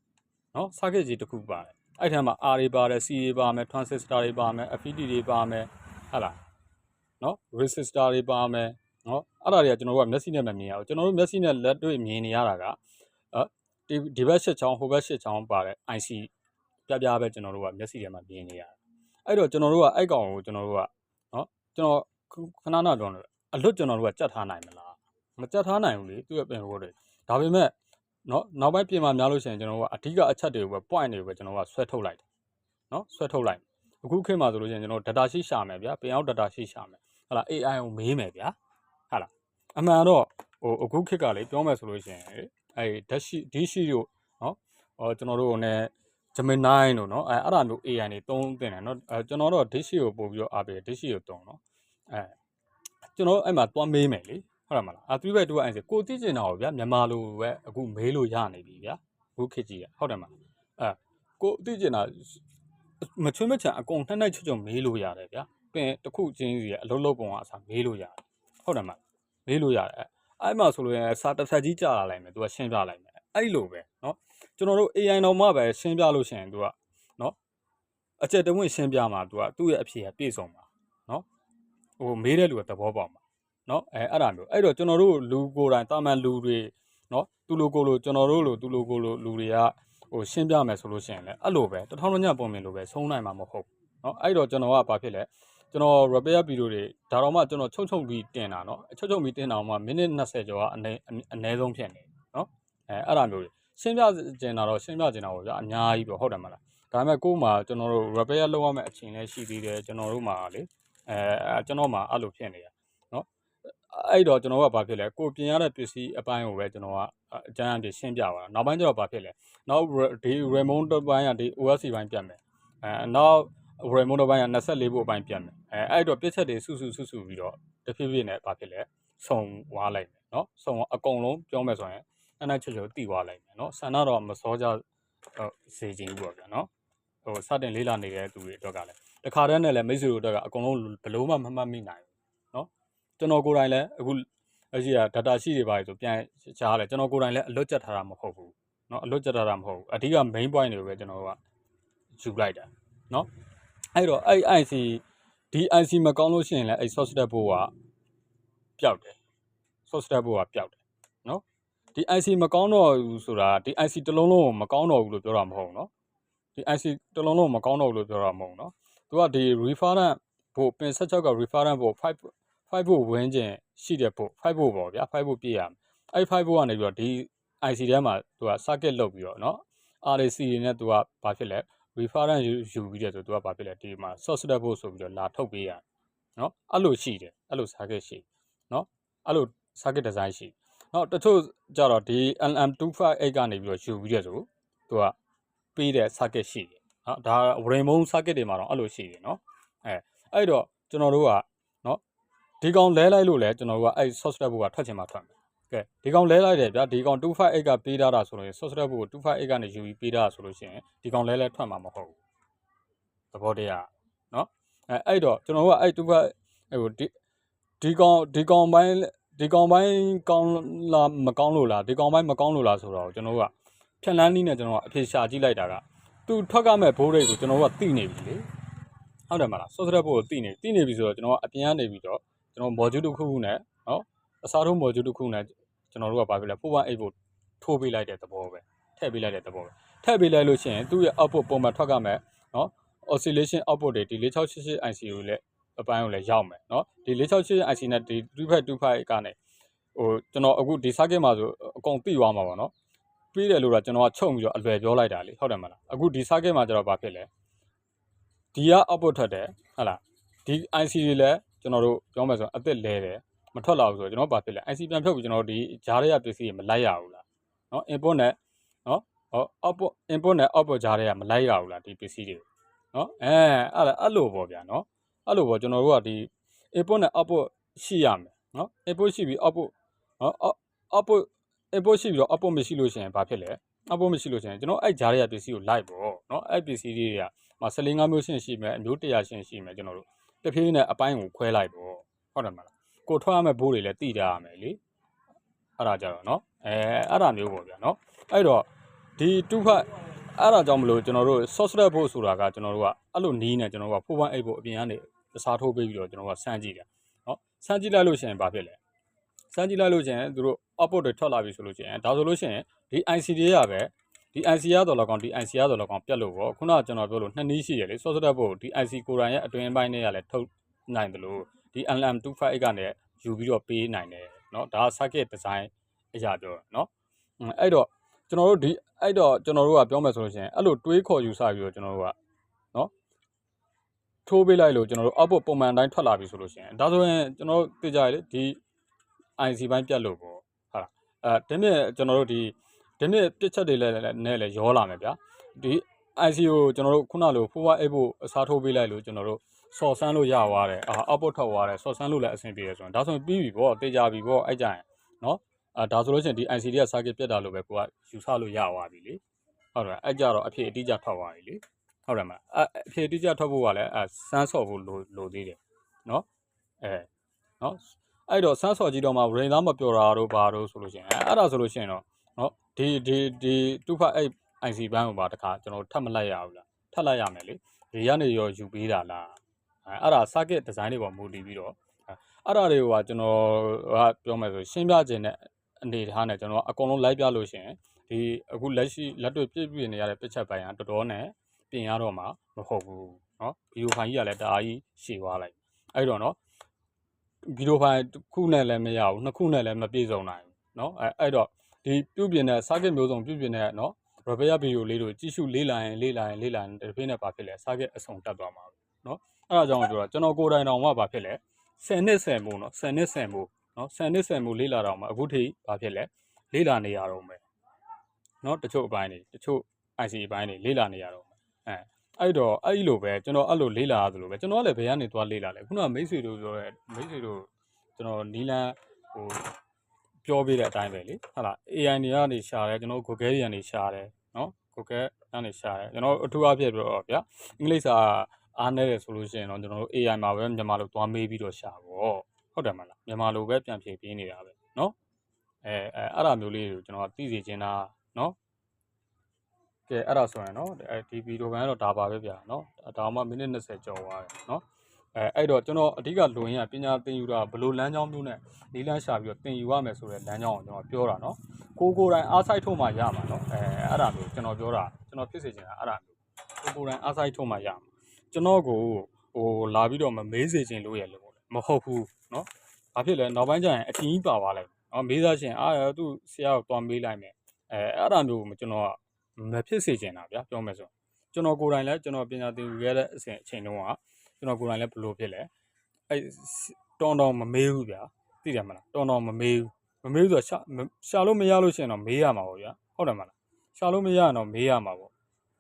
နော် circuit ကြီးတစ်ခုပါတယ်အဲ့ထဲမှာ R တွေပါတယ် C တွေပါမယ် transistor တွေပါမယ် FET တွေပါမယ်ဟုတ်လားနော် resistor တွေပါမယ်နော်အဲ့ဒါတွေကကျွန်တော်တို့ကမျက်စိနဲ့မမြင်ရဘူးကျွန်တော်တို့မျက်စိနဲ့လက်တွေ့မြင်နေရတာကအဲဒီဒီဘက်ရှစ်ချောင်းဟိုဘက်ရှစ်ချောင်းပါတဲ့ IC ပြပြပဲကျွန်တော်တို့ကမျက်စိထဲမှာမြင်နေရတယ် အဲ့တော့ကျွန်တော်တို့ကအဲ့ကောင်ကိုကျွန်တော်တို့ကနော်ကျွန်တော်ခဏနာပြောလို့အလွတ်ကျွန်တော်တို့ကကြက်ထားနိုင်မလားမကြက်ထားနိုင်ဘူးလေသူ့ရဲ့ပင်ဘိုးတွေဒါပေမဲ့နော်နောက်ပိုင်းပြင်มาများလို့ရှိရင်ကျွန်တော်တို့ကအဓိကအချက်တွေကိုပဲ point တွေကိုပဲကျွန်တော်တို့ကဆွဲထုတ်လိုက်တယ်နော်ဆွဲထုတ်လိုက်အခုခေတ်မှာဆိုလို့ရှိရင်ကျွန်တော် data sheet ရှာမယ်ဗျာပင်အောင် data sheet ရှာမယ်ဟာလား AI ကိုမေးမယ်ဗျာဟာလားအမှန်တော့ဟိုအခုခေတ်ကလေပြောမယ်ဆိုလို့ရှိရင်လေအဲဓာတ်ရှိဒီရှိတို့နော်ဟောကျွန်တော်တို့နဲ့ Gemini တို့နော်အဲအဲ့ဒါမျိုး AI တွေသုံးတင်တယ်နော်အဲကျွန်တော်တို့ dish ကိုပို့ပြီးတော့အားပေးတယ် dish ကိုသုံးနော်အဲကျွန်တော်အဲ့မှာတွားမေးမယ်လေဟုတ်တယ်မလားအာ3ဘက်2အဲ့ကိုသိကျင်တာကိုဗျာမြန်မာလိုပဲအခုမေးလို့ရနေပြီဗျာအခုခေတ်ကြီးอ่ะဟုတ်တယ်မလားအဲကိုသိကျင်တာမချွေးမချံအကုန်နှက်နှက်ချွတ်ချွတ်မေးလို့ရတယ်ဗျာပြင်တစ်ခုချင်းစီရဲ့အလုံးလုံးပုံကအစားမေးလို့ရတယ်ဟုတ်တယ်မလားမေးလို့ရတယ်အဲ့မှာဆိုလို့ရင်စာတစ်ဖက်ကြီးကြာလာလိုက်မယ်သူကရှင်းပြလိုက်မယ်အဲ့လိုပဲเนาะ ကျွန်တော်တို့ AI တော်မှပဲရှင်းပြလို့ရှိရင်သူကနော်အချက်တဝင့်ရှင်းပြမှာသူကသူ့ရဲ့အဖြေကပြည့်စုံမှာနော်ဟိုမေးတဲ့လူကသဘောပေါက်မှာနော်အဲအဲ့ဒါမျိုးအဲ့တော့ကျွန်တော်တို့လူကိုယ်တိုင်တာမန်လူတွေနော်သူလိုကိုလိုကျွန်တော်တို့လိုသူလိုကိုလိုလူတွေကဟိုရှင်းပြမယ်ဆိုလို့ရှိရင်လည်းအဲ့လိုပဲတထောင်ညပုံမြင်လိုပဲဆုံးနိုင်မှာမဟုတ်နော်အဲ့တော့ကျွန်တော်ကဘာဖြစ်လဲကျွန်တော် repair video တွေဒါတော့မှကျွန်တော်ချုပ်ချုပ်ပြီးတင်တာနော်ချုပ်ချုပ်ပြီးတင်တာမှမိနစ်20ကျော်ကအနည်းအနည်းဆုံးဖြစ်နေနော်အဲအဲ့ဒါမျိုးတွေ ရှင်းပြကျင်တာတော့ရှင်းပြကျင်တာပေါ့ဗျာအများကြီးပေါ့ဟုတ်တယ်မလားဒါပေမဲ့ကို့မှာကျွန်တော်တို့ repair လုပ်ရမယ့်အချိန်လည်းရှိသေးတယ်ကျွန်တော်တို့မှာလေအဲကျွန်တော်မှာအဲ့လိုဖြစ်နေရနော်အဲ့တော့ကျွန်တော်ကဘာဖြစ်လဲကိုပြင်ရတဲ့ပစ္စည်းအပိုင်းကိုပဲကျွန်တော်ကအကျန်းအပြည့်ရှင်းပြပါနောက်ပိုင်းကျတော့ဘာဖြစ်လဲနောက်ဒီ remote ပိုင်းကဒီ OS ပိုင်းပြတ်မယ်အဲနောက် remote ပိုင်းက24ဘုတ်ပိုင်းပြတ်မယ်အဲအဲ့တော့ပြည့်ချက်တွေစုစုစုစုပြီးတော့တဖြည်းဖြည်းနဲ့ဘာဖြစ်လဲဆုံွားလိုက်မယ်နော်ဆုံအကုန်လုံးပြောမယ်ဆိုရင် နဲ့နဲ့ချွတ်ချွတ်တည်သွားလိုက်မယ်နော်ဆန္ဒတော့မစောကြစေခြင်းဘူးပေါ့ဗျာနော်ဟိုစတင်လေးလာနေတဲ့သူတွေအတွက်ကလည်းတခါတည်းနဲ့လည်းမိတ်ဆွေတို့အတွက်ကအကုန်လုံးဘလို့မှမမှတ်မိနိုင်ဘူးနော်ကျွန်တော်ကိုယ်တိုင်လည်းအခုအရှိက data ရှိတွေပါဆိုပြန်ချားလဲကျွန်တော်ကိုယ်တိုင်လည်းအလွတ်ကျက်ထားတာမဟုတ်ဘူးနော်အလွတ်ကျက်ထားတာမဟုတ်ဘူးအဓိက main point တွေပဲကျွန်တော်ကယူလိုက်တာနော်အဲ့တော့အဲ့ IC ဒီ IC မကောင်းလို့ရှိရင်လည်းအဲ့ source step ဘိုးကပျောက်တယ် source step ဘိုးကပျောက်တယ်နော် ဒီ IC မကောင်းတော့ဘူးဆိုတာဒီ IC တစ်လုံးလုံးကိုမကောင်းတော့ဘူးလို့ပြောတာမဟုတ်ဘူးเนาะဒီ IC တစ်လုံးလုံးမကောင်းတော့ဘူးလို့ပြောတာမဟုတ်ဘူးเนาะသူကဒီ reference ဘို့ပင်16က reference ဘို့5 5ဘို့ဝင်းကျင်ရှိတဲ့ဘို့5ဘို့ပေါ့ဗျာ5ဘို့ပြည့်ရမယ်အဲ့5ဘို့ကနေပြီးတော့ဒီ IC ထဲမှာသူက circuit လုပ်ပြီးတော့เนาะ RAC တွေနဲ့သူကဘာဖြစ်လဲ reference ယူယူပြီးတဲ့ဆိုသူကဘာဖြစ်လဲဒီမှာ source step ဖို့ဆိုပြီးတော့လာထုတ်ပေးရเนาะအဲ့လိုရှိတယ်အဲ့လို circuit ရှိเนาะအဲ့လို circuit design ရှိเน နောက်တချို့ကြတော့ဒီ LM258 ကနေပြီးတော့ယူပြီးတဲ့ဆိုသူကပေးတဲ့ circuit ရှိတယ်နော်ဒါ rainbow circuit တွေမှာတော့အဲ့လိုရှိတယ်နော်အဲအဲ့တော့ကျွန်တော်တို့ကနော်ဒီကောင်လဲလိုက်လို့လဲကျွန်တော်တို့ကအဲ့ subscribe ကထွက်ချင်မှထွက်မယ်ကဲဒီကောင်လဲလိုက်တယ်ဗျာဒီကောင်258ကပေးထားတာဆိုရင် subscribe ကို258ကနေယူပြီးပေးထားတာဆိုလို့ရှိရင်ဒီကောင်လဲလဲထွက်မှာမဟုတ်ဘူးသဘောတရားနော်အဲအဲ့တော့ကျွန်တော်တို့ကအဲ့258ဟိုဒီဒီကောင်ဒီကောင်ပိုင်း ဒီကောင်ပိုင်းကောင်းလားမကောင်းလို့လားဒီကောင်ပိုင်းမကောင်းလို့လားဆိုတော့ကျွန်တော်တို့ကဖြန့်လန်းနည်းနဲ့ကျွန်တော်ကအဖြေရှာကြည့်လိုက်တာကသူထွက်ကမဲ့ဘိုးတွေကိုကျွန်တော်တို့ကသိနေပြီလေဟုတ်တယ်မလား source step ဖို့သိနေသိနေပြီဆိုတော့ကျွန်တော်ကအပြင်ကနေပြီးတော့ကျွန်တော် module တစ်ခုခုနဲ့နော်အစားထိုး module တစ်ခုနဲ့ကျွန်တော်တို့ကဘာဖြစ်လဲ418ဖို့ထိုးပေးလိုက်တဲ့သဘောပဲထည့်ပေးလိုက်တဲ့သဘောပဲထည့်ပေးလိုက်လို့ရှိရင်သူ့ရဲ့ output ပုံမှန်ထွက်ကမဲ့နော် oscillation output တွေဒီ4688 IC ကိုလည်း အပိုင်းကိုလည်းရောက်မယ်เนาะဒီ4688 IC နဲ့ဒီ2525ကနေဟိုကျွန်တော်အခုဒီ circuit မှာဆိုအကုန်သိသွားမှာပါเนาะပြီးတယ်လို့တော့ကျွန်တော်ကချုပ်ပြီးတော့အလွယ်ပြောလိုက်တာလေဟုတ်တယ်မလားအခုဒီ circuit မှာကျတော့ဘာဖြစ်လဲဒီက output ထွက်တယ်ဟုတ်လားဒီ IC တွေလည်းကျွန်တော်တို့ပြောမယ်ဆိုအစ်စ်လဲတယ်မထွက်လာဘူးဆိုတော့ကျွန်တော်ဘာဖြစ်လဲ IC ပြန်ဖြုတ်ပြီးကျွန်တော်ဒီဂျားတွေကပစ္စည်းတွေမလိုက်ရဘူးလားเนาะ input နဲ့เนาะဟော output input နဲ့ output ဂျားတွေကမလိုက်ရဘူးလားဒီပစ္စည်းတွေเนาะအဲအဲ့ဒါအဲ့လိုပေါ့ဗျာเนาะ အဲ့လိုပေါ့ကျွန်တော်တို့ကဒီ input နဲ့ output ရှိရမယ်နော် input ရှိပြီး output နော် output input ရှိပြီးတော့ output မရှိလို့ရှိရင်ဘာဖြစ်လဲ output မရှိလို့ရှိရင်ကျွန်တော်အဲ့ဂျားတွေကပစ္စည်းကို live ပေါ့နော်အဲ့ပစ္စည်းတွေကမှာ14 5မျိုးရှင်းရှိမယ်အမျိုး100ရှင်းရှိမယ်ကျွန်တော်တို့တစ်ဖြည်းနဲ့အပိုင်းကိုခွဲလိုက်ပေါ့ဟုတ်တယ်မလားကိုထွက်ရမယ့်ဘိုးတွေလည်းတည်ကြရမယ်လေအဲ့ဒါကြတော့နော်အဲအဲ့ဒါမျိုးပေါ့ဗျာနော်အဲ့တော့ဒီတူဖတ်အဲ့ဒါကြောင့်မလို့ကျွန်တော်တို့ source ဘိုးဆိုတာကကျွန်တော်တို့ကအဲ့လိုနီးနေကျွန်တော်တို့က4.8ဘိုးအပြင်ကနေ အစားထိုးပေးပြီးတော့ကျွန်တော်တို့ကစမ်းကြည့်တယ်เนาะစမ်းကြည့်လိုက်လို့ရှိရင်ဘာဖြစ်လဲစမ်းကြည့်လိုက်လို့ရှိရင်သူတို့ output တွေထွက်လာပြီဆိုလို့ရှိရင်ဒါဆိုလို့ရှိရင်ဒီ IC တွေရပဲဒီ IC ရတော့လောက်ကောင်ဒီ IC ရတော့လောက်ကောင်ပြတ်လို့ပေါ့ခုနကကျွန်တော်ပြောလို့နှစ်နည်းရှိရလေ software ဖို့ဒီ IC ကိုယ်တိုင်ရဲ့အတွင်းပိုင်းတွေကလည်းထုတ်နိုင်တယ်လို့ဒီ LM258 ကနေယူပြီးတော့ပေးနိုင်တယ်เนาะဒါက circuit design အရာပြောเนาะအဲ့တော့ကျွန်တော်တို့ဒီအဲ့တော့ကျွန်တော်တို့ကပြောမယ်ဆိုလို့ရှိရင်အဲ့လိုတွေးခေါ်ယူဆပြီးတော့ကျွန်တော်တို့ကเนาะ ထိုးပေးလိုက်လို့ကျွန်တော်တို့ output ပုံမှန်တိုင်းထွက်လာပြီဆိုလို့ရှိရင်ဒါဆိုရင်ကျွန်တော်တို့သိကြရလေဒီ IC ဘိုင်းပြတ်လို့ပေါ့ဟုတ်လားအဲဒီမြစ်ကျွန်တော်တို့ဒီဒီမြစ်ပြစ်ချက်တွေလည်းနဲ့လည်းရောလာမယ်ဗျာဒီ IC ကိုကျွန်တော်တို့ခုနလိုဖိုးဝါအိတ်ဖို့အစားထိုးပေးလိုက်လို့ကျွန်တော်တို့စော်ဆန်းလို့ရသွားတယ်အာအောက်ပုတ်ထွက်သွားတယ်စော်ဆန်းလို့လည်းအဆင်ပြေတယ်ဆိုရင်ဒါဆိုရင်ပြီးပြီပေါ့တေချာပြီပေါ့အဲ့ကြရင်နော်အာဒါဆိုလို့ရှိရင်ဒီ IC တွေက circuit ပြတ်တာလို့ပဲကိုကယူဆလို့ရသွားပြီလေဟုတ်တယ်အဲ့ကြတော့အဖြစ်အတိအကျထွက်သွားပြီလေ ဟုတ်တယ်မလားအအဖြစ်အတိအကျထွက်ဖို့ကလည်းအဲစမ်းစော်ဖို့လိုလိုသေးတယ်နော်အဲနော်အဲ့တော့စမ်းစော်ကြည့်တော့မှ brain သားမပြောတာတို့ဘာတို့ဆိုလို့ရှိရင်အဲအဲ့ဒါဆိုလို့ရှိရင်တော့နော်ဒီဒီဒီတူဖတ်အဲ့ IC ဘန်းကိုပါတခါကျွန်တော်ထပ်မလိုက်ရဘူးလားထပ်လိုက်ရမယ်လေဒီကနေရောယူပေးတာလားအဲအဲ့ဒါ circuit design တွေပေါ်မူတည်ပြီးတော့အဲ့ဒါတွေကကျွန်တော်ကပြောမယ်ဆိုရှင်းပြခြင်းတဲ့အနေထားနဲ့ကျွန်တော်အကုန်လုံးလိုက်ပြလို့ရှိရင်ဒီအခုလက်ရှိလက်တွေ့ပြည့်ပြည့်နေရတဲ့ပြစ်ချက်ပိုင်းကတော်တော်နဲ့ ပြင်ရတော့မှာမဟုတ်ဘူးเนาะဗီဒီယိုဖိုင်ကြီးကလည်းတအားကြီးရှည်သွားလိုက်အဲ့တော့เนาะဗီဒီယိုဖိုင်တစ်ခုနဲ့လည်းမရဘူးနှစ်ခုနဲ့လည်းမပြည့်စုံနိုင်ဘူးเนาะအဲအဲ့တော့ဒီပြုပြင်တဲ့ circuit မျိုးစုံပြုပြင်တဲ့เนาะ repair video လေးတို့ကြည့်ရှုလေးလာရင်လေးလာရင်လေးလာရင်တစ်ဖေးနဲ့ဘာဖြစ်လဲ circuit အဆုံးတက်သွားမှာပဲเนาะအဲ့ဒါကြောင့်ပြောတာကျွန်တော်ကိုယ်တိုင်တောင်မှဘာဖြစ်လဲ10နှစ်10မို့เนาะ10နှစ်10မို့เนาะ10နှစ်10မို့လေးလာတော့မှအခုထိဘာဖြစ်လဲလေးလာနေရတော့မယ်เนาะတချို့အပိုင်းတွေတချို့ IC အပိုင်းတွေလေးလာနေရတော့မယ် အဲအဲ့တော့အဲ့လိုပဲကျွန်တော်အဲ့လိုလေးလာရသလိုပဲကျွန်တော်ကလည်းဘယ်ကနေသွားလေးလာလဲခုနကမိတ်ဆွေတို့ပြောတဲ့မိတ်ဆွေတို့ကျွန်တော်နီလန်းဟိုပြောပြတဲ့အတိုင်းပဲလေဟုတ်လား AI တွေကနေရှာတယ်ကျွန်တော် Google တွေကနေရှာတယ်နော် Google ကနေရှာတယ်ကျွန်တော်အထူးအဖြစ်ပြောတော့ဗျာအင်္ဂလိပ်စာအားနည်းတယ်ဆိုလို့ရှိရင်တော့ကျွန်တော်တို့ AI မှာပဲမြန်မာလိုသွားမေးပြီးတော့ရှာပေါ့ဟုတ်တယ်မလားမြန်မာလိုပဲပြန်ဖြေပေးနေတာပဲနော်အဲအဲအဲ့ဒါမျိုးလေးတွေကိုကျွန်တော်သိစေချင်တာနော် ကဲအဲ့ဒါဆိုရင်နော်အဲဒီဗီဒီယိုပိုင်းတော့ဒါပါပဲဗျာနော်ဒါမှမိနစ်20ကျော်သွားတယ်နော်အဲအဲ့တော့ကျွန်တော်အဓိကလိုရင်းကပညာသင်ယူတာဘယ်လိုလမ်းကြောင်းမျိုးနဲ့နီးလန်းရှာပြီးတော့သင်ယူရမယ်ဆိုတဲ့လမ်းကြောင်းကိုကျွန်တော်ပြောတာနော်ကိုကိုယ်တိုင်အားစိုက်ထုတ်မှရမှာနော်အဲအဲ့ဒါမျိုးကျွန်တော်ပြောတာကျွန်တော်ဖြစ်စေချင်တာအဲ့ဒါမျိုးကိုကိုယ်တိုင်အားစိုက်ထုတ်မှရမှာကျွန်တော်ကိုဟိုလာပြီးတော့မမေးစေချင်လို့ရလို့မဟုတ်ဘူးနော်ဘာဖြစ်လဲနောက်ပိုင်းကျရင်အထင်ကြီးပါသွားလိုက်နော်မေးသားရှင်အာသူဆရာကိုသွားမေးလိုက်မယ်အဲအဲ့ဒါမျိုးကိုကျွန်တော်က မဖြစ်စေချင်တာဗျာပြောမယ်ဆိုကျွန်တော်ကိုယ်တိုင်လည်းကျွန်တော်ပညာသင်ယူခဲ့တဲ့အချိန်အချိန်တုန်းကကျွန်တော်ကိုယ်တိုင်လည်းဘယ်လိုဖြစ်လဲအဲတောင်းတောင်းမမေးဘူးဗျာသိတယ်မလားတောင်းတောင်းမမေးဘူးမမေးဘူးဆိုတော့ရှာရှာလို့မရလို့ရှိရင်တော့မေးရမှာပေါ့ဗျာဟုတ်တယ်မလားရှာလို့မရရင်တော့မေးရမှာပေါ့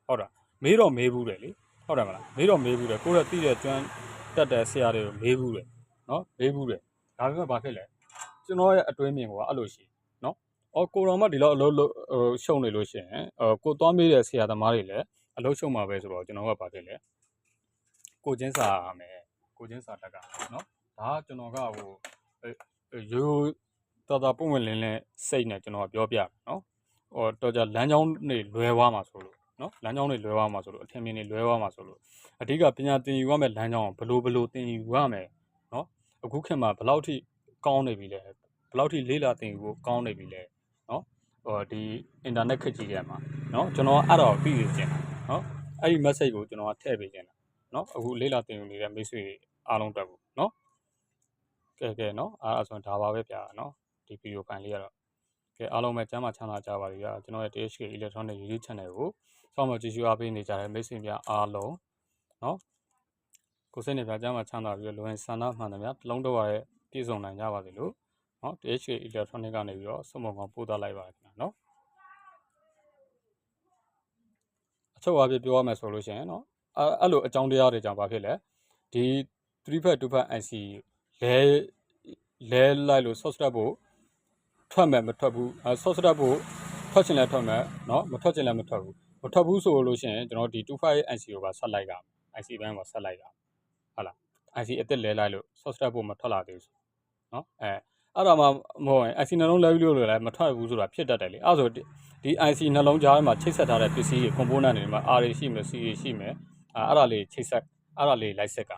ဟုတ်တာမေးတော့မေးဘူးတယ်လေဟုတ်တယ်မလားမေးတော့မေးဘူးတယ်ကိုယ်ကသိတဲ့ကျွမ်းတက်တဲ့ဆရာတွေကိုမေးဘူးတယ်နော်မေးဘူးတယ်ဒါပေမဲ့ဘာဖြစ်လဲကျွန်တော်ရဲ့အတွင်းမြင်ကအဲ့လိုရှိနော် အော်ကိုတော်မဒီလောက်အလုပ်လုပ်ဟိုရှုံနေလို့ရှိရင်အော်ကိုသွားမေးတဲ့ဆရာသမားတွေလည်းအလုပ်ရှုံမှာပဲဆိုတော့ကျွန်တော်ကဘာဖြစ်လဲကိုချင်းစာရမယ်ကိုချင်းစာတက်ကနော်ဒါကကျွန်တော်ကဟိုရိုးတော်တော်ပုံဝင်လင်းလင်းစိတ်နဲ့ကျွန်တော်ကပြောပြမယ်နော်ဟိုတော့ကြလမ်းကြောင်းတွေလွဲသွားမှာဆိုလို့နော်လမ်းကြောင်းတွေလွဲသွားမှာဆိုလို့အထင်မြင်တွေလွဲသွားမှာဆိုလို့အဓိကပညာသင်ယူရမယ့်လမ်းကြောင်းကိုဘလို့ဘလို့သင်ယူရမယ်နော်အခုခေတ်မှာဘယ်လောက်ထိကောင်းနေပြီလဲဘယ်လောက်ထိလေးလာသင်ယူဖို့ကောင်းနေပြီလဲနော် ဟိုဒီအင်တာနက်ခေတ်ကြီးထဲမှာနော်ကျွန်တော်အဲ့တော့ပြီးနေခြင်းနော်အဲ့ဒီ message ကိုကျွန်တော်ကထည့်ပေးခြင်းနော်အခုလေးလာသင်ယူနေတဲ့မိတ်ဆွေအားလုံးတက်ဘူးနော်ကဲကဲနော်အားအဲ့ဆိုဒါပါပဲဗျာနော်ဒီဗီဒီယိုဖိုင်လေးကတော့ကဲအားလုံးပဲကျမ်းမာချမ်းသာကြပါလိမ့်ဗျာကျွန်တော်ရဲ့ THK Electronic YouTube Channel ကိုစောင့်မျှော်ကြည့်ရှုအားပေးနေကြတဲ့မိတ်ဆွေများအားလုံးနော်ကိုစိတ်နဲ့ပြကျမ်းမာချမ်းသာပြီးတော့လိုရင်ဆန္ဒမှန်တယ်ဗျာတလုံးတော့ရတဲ့ပြည့်စုံနိုင်ကြပါစေလို့နော် THK Electronic ကနေပြီးတော့စုံမကောင်ပို့သလိုက်ပါခင်ဗျာ နော်အချုပ်အပြည့်ပြောရမယ်ဆိုလို့ရှိရင်နော်အဲ့လိုအကြောင်းတရားတွေကြောင့်ဘာဖြစ်လဲဒီ3ဖက်2ဖက် IC လဲလဲလိုက်လို့ source step ကိုထွက်မယ်မထွက်ဘူး source step ကိုထွက်ချင်လဲထွက်မယ်နော်မထွက်ချင်လဲမထွက်ဘူးမထွက်ဘူးဆိုလို့ရှိရင်ကျွန်တော်ဒီ25 IC ကိုပါဆက်လိုက်တာ IC ဘန်းကိုဆက်လိုက်တာဟုတ်လား IC အစ်စ်လဲလိုက်လို့ source step ကိုမထွက်လာသေးဘူးနော်အဲ အဲ့ဒါမှမဟုတ်ရင် IC နှလုံးလဲပြီးလို့လည်းမထွက်ဘူးဆိုတာဖြစ်တတ်တယ်လေအဲ့ဆိုဒီ IC နှလုံးကြားထဲမှာချိတ်ဆက်ထားတဲ့ပစ္စည်းတွေ component တွေမှာ R တွေရှိမယ် C တွေရှိမယ်အဲ့ဒါလေးချိတ်ဆက်အဲ့ဒါလေးလိုက်ဆက်က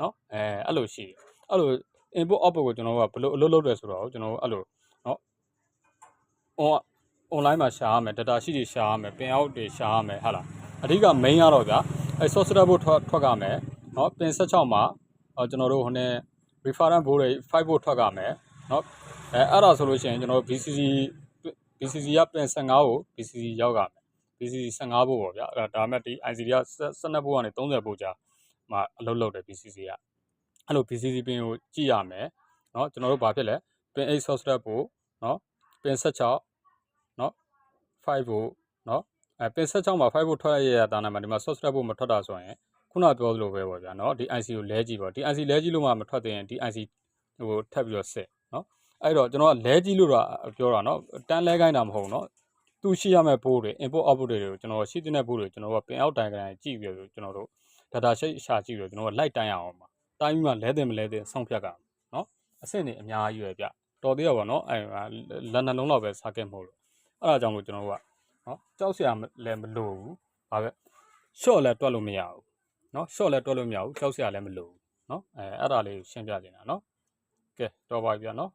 နော်အဲအဲ့လိုရှိတယ်အဲ့လို input output ကိုကျွန်တော်ကဘယ်လိုအလုပ်လုပ်တယ်ဆိုတော့ကျွန်တော်အဲ့လိုနော် on online မှာရှာရမယ် data sheet တွေရှာရမယ် pin out တွေရှာရမယ်ဟာလားအဓိက main ရတော့ဗျာအဲ source data ဘုတ်ထွက်ထွက်ရမယ်နော် pin 16မှာကျွန်တော်တို့ဟိုနဲ့ reference board တွေ5ဘုတ်ထွက်ကမယ်เนาะအဲအဲ့ဒါဆိုလို့ရှိရင်ကျွန်တော်တို့ BCC BCC က pin 15ကို BCC ရောက်ကမယ် BCC 15ဘုတ်ပေါ့ဗျာအဲ့ဒါဒါမဲ့ဒီ ICD က12ဘုတ်ကနေ30ဘုတ်ကြာမှာအလုပ်လုပ်တယ် BCC ကအဲ့လို BCC pin ကိုကြည့်ရမယ်เนาะကျွန်တော်တို့ဘာဖြစ်လဲ ပင်8 source တက်ဖို့နော်ပင်16နော်5ဖို့နော်အဲပင်16မှာ5ဖို့ထွက်ရရတာနာမှာဒီမှာ source တက်ဖို့မထွက်တာဆိုရင် ခုနပြောသလိုပဲပေါ့ဗျာနော်ဒီ IC ကိုလဲကြည့်ပေါ့ဒီ IC လဲကြည့်လို့မှမထွက်သေးရင်ဒီ IC ဟိုထပ်ပြီးတော့စစ်နော်အဲ့တော့ကျွန်တော်ကလဲကြည့်လို့တော့ပြောတာနော်တန်းလဲခိုင်းတာမဟုတ်နော်သူရှိရမယ့်ဘိုးတွေ input output တွေကိုကျွန်တော်ရှိတဲ့ဘိုးတွေကျွန်တော်ကပင်အောက်တိုင်ကန်ကြည့်ပြီးတော့ကျွန်တော်တို့ data sheet ရှာကြည့်ပြီးတော့ကျွန်တော်က light တိုင်းရအောင်ပါတိုင်းပြီးမှလဲတယ်မလဲတယ်ဆုံးဖြတ်ကနော်အဆင့်နေအများကြီးပဲဗျတော်သေးရပါတော့အဲ့လက်နှလုံးလောက်ပဲစားခဲ့မဟုတ်လို့အဲ့ဒါကြောင့်မို့ကျွန်တော်တို့ကနော်ကြောက်စရာလည်းမလိုဘူးဘာပဲ short လည်းတွက်လို့မရဘူး နော် short လည်းတွက်လို့မရဘူးကြောက်စရာလည်းမလိုဘူးနော်အဲအဲ့ဒါလေးကိုရှင်းပြနေတာနော်ကဲတော်ပါပြီဗျာနော်